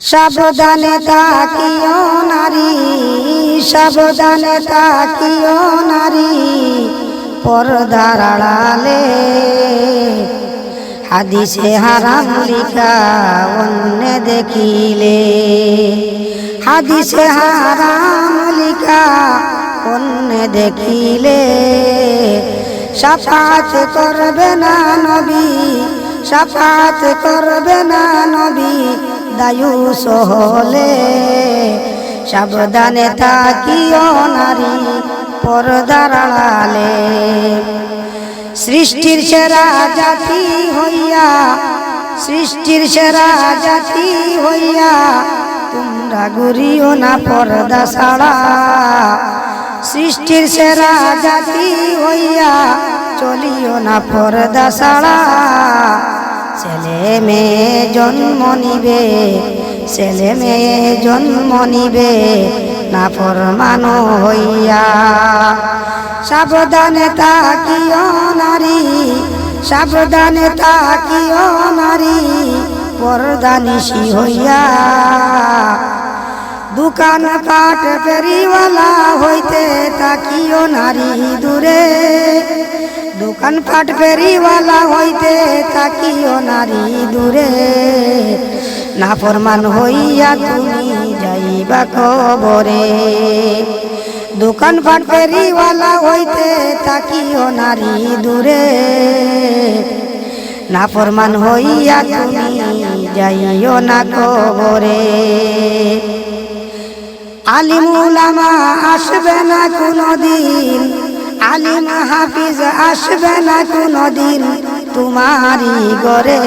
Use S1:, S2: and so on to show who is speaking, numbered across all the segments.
S1: সাবধানে তাকিও নারী, সাবধানে তাকিও নারী, পর্দার আড়ালে হাদিসে হারাম লিখা অন্য দেখিলে। হাদিসে হারাম লিখা অন্য দেখিলে। সাফাত করবে না নবী, সাফাত করবে না নবী দায়ু সহলে, সাবধানে থাকিও নারী পর্দার আড়ালে। সৃষ্টির সেরা জাতি হইয়া, সৃষ্টির সেরা জাতি হইয়া, তোমরা গুরিও না পর্দা ছাড়া। সৃষ্টির সেরা জাতি হইয়া, চলিও না পর্দা ছাড়া। ছেলে মেয়ে জন্ম নিবে, ছেলে মেয়ে জন্ম নিবে না ফরমানো হইয়া। সাবধানে তাকিও নারী, সাবধানে তাকিও নারী পরদানিসি হইয়া। দোকান কাঠ ফেরিওয়ালা হইতে তাকিও নারী দূরে দোকান পাট ফেরিওয়ালা হইতে তাকিও নারী দূরে। না ফরমান হইয়া তুমি যাইবা কবরে। দোকান পাট ফেরিওয়ালা হইতে তাকিও নারী দূরে। না ফরমান হইয়া তুমি যাইও না কবরে। আলিমুলামা আসবে না কোনদিন। আলিম হাফিজ আসবে না কোনদিন তোমারি গরে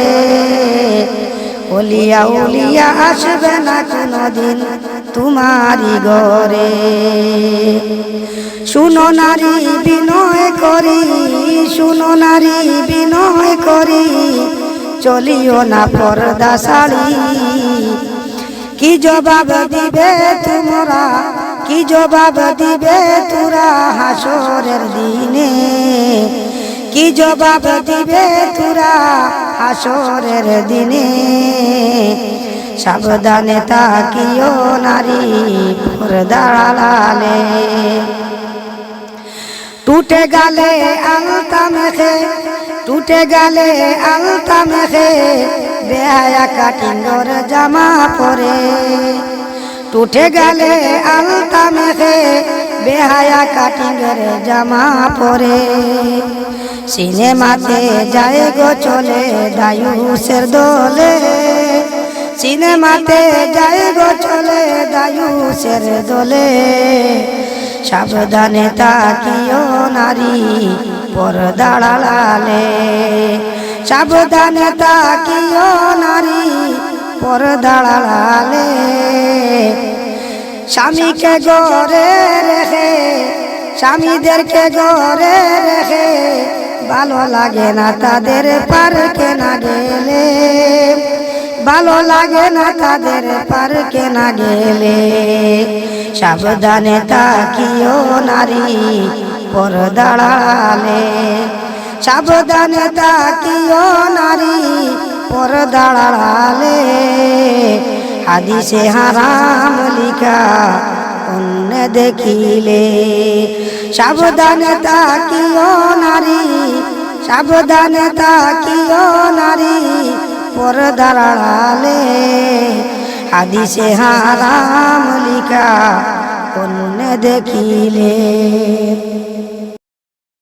S1: ওলিয়া উলিয়া আসবে না কোনদিন তোমারি গরে শুনো নারী বিনয় করি, শুনো নারী বিনয় করি, চলিও না পর্দা শাড়ি। কি জবাব দিবে তোমরা? কি জবাব দিবে তোরা হাসরের দিনে? কি জবাব দিবে তোরা হাসরের দিনে? সাবধানে তাকিও নারী দাঁড়ালে। টুটে গালে আলতা মেখে, টুটে গালে আলতা মেখে, বেহায়া কাটিঙ্গর জামা পরে। টুটে গেলে আলতা মেখে বেহায়া কাটিঙ্গের জামা পরে। সিনেমাতে যায় গো চলে দায়ুসের দোলে। সিনেমাতে যায় গো চলে দায়ুসের দোলে। সাবধানে তাকিও নারী পরদাড়ালে সাবধানে তাকিও নারী পরদাড়ালে স্বামীকে গড়ে রেখে, স্বামীদেরকে গড়ে রেখে, ভালো লাগে না তাদের পার্কে না গেলে, ভালো লাগে না তাদের পার্কে না গেলে। সাবধানে তাকিও নারী পরদাড়ালে সাবধানে তাকিও নারী পরদাড়ালে হাদিসে হারাম লিখা অন্য দেখিলে। সাবধানে তাকিও নারী, সাবধানে তাকিও নারী পরদাড়ালে হাদিসে হারাম লিখা অন্য দেখিলে।